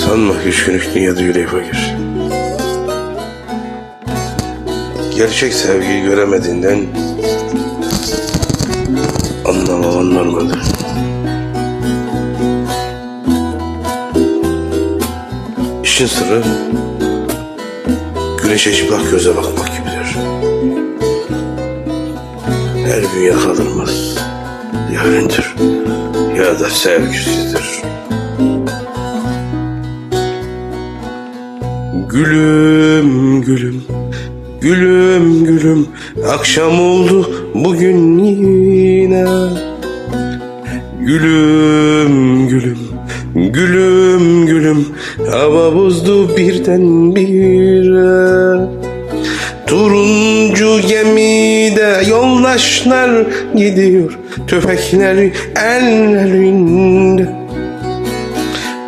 Sanma ki üç günlük dünyada yüreği fakir. Gerçek sevgiyi göremediğinden anlamaman normaldir. İşin sırrı güneşe çıplak göze bakmak gibidir. Her gün yakalanmaz. Yarındır ya da sevgisizdir. Gülüm gülüm. Gülüm gülüm. Akşam oldu bugün yine. Gülüm gülüm. Gülüm gülüm. Hava bozdu birden bire Turuncu gemide yoldaşlar gidiyor. Tüfekler ellerinde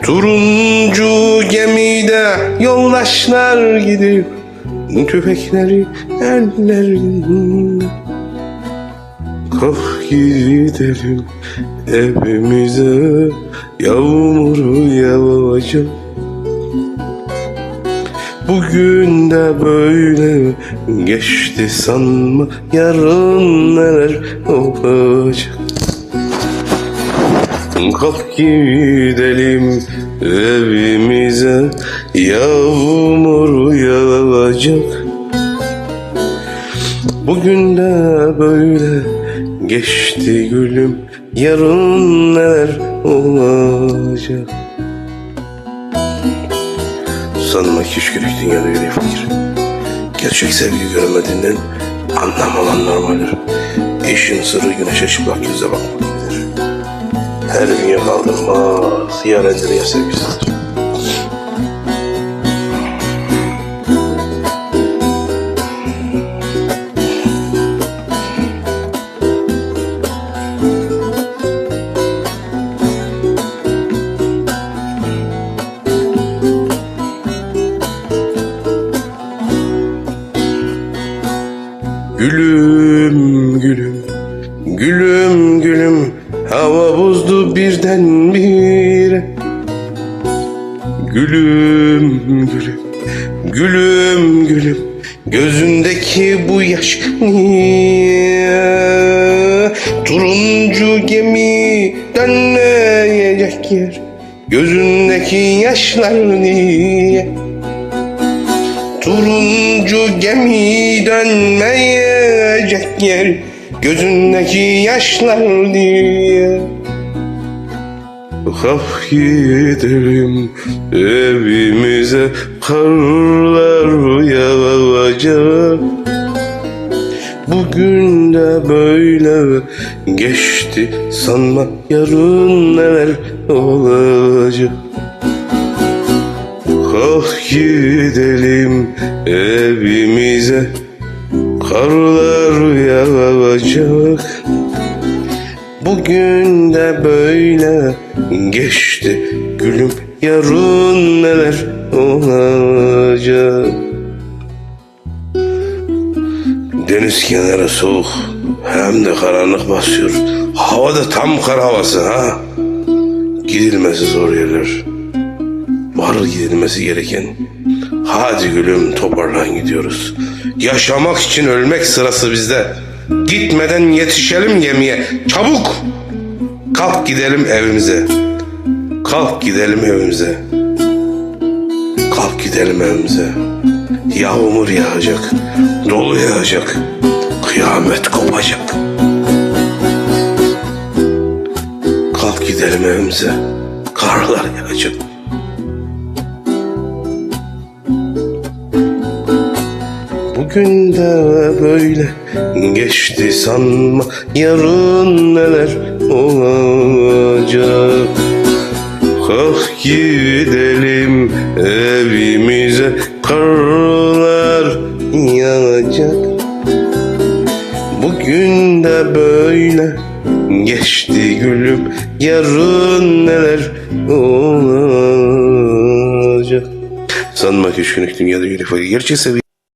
Turuncu gemide yoldaşlar gidiyor. Tüfekleri ellerinde Kalk gidelim evimize Yağmur yağacak Bugün de böyle geçti sanma Yarın neler olacak? Kalk gidelim evimize Yağmur yağacak Bugün de böyle geçti gülüm Yarın neler olacak Sanma ki üç günlük dünyada yüreği fakir Gerçek sevgi göremediğinden anlamaman normaldir. İşin sırrı güneşe çıplak göze bakmak gibidir her gün kaldırmaz, yarendir ya Gülüm gülüm Gülüm gülüm. Hava bozdu birden bir Gülüm gülüm Gülüm gülüm. Gözündeki bu yaş Turuncu gemi dönmeyecek yer? Gözündeki yaşlar niye Turuncu gemi dönmeyecek yer Gözündeki yaşlar diye. Kalk gidelim evimize Karlar yağacak. Bugün de böyle geçti Sanma yarın neler olacak Kalk gidelim evimize. Karlar yağacak. Bugün de böyle geçti Gülüm. Yarın neler olacak? Deniz kenarı soğuk. Hem de karanlık basıyor. Hava da tam kar havası ha. Gidilmesi zor yerler Var gidilmesi gereken Hadi gülüm toparlan gidiyoruz. Yaşamak için ölmek sırası bizde. Gitmeden yetişelim gemiye. Çabuk! Kalk gidelim evimize. Kalk gidelim evimize. Kalk gidelim evimize. Yağmur yağacak. Dolu yağacak. Kıyamet kopacak. Kalk gidelim evimize. Karlar yağacak. Bugün de böyle geçti sanma Yarın neler olacak. Kalk gidelim evimize Karlar yağacak. Bugün de böyle geçti gülüm Yarın neler olacak. Sanma ki üç günlük dünyada yüreği fakir Gerçek seviye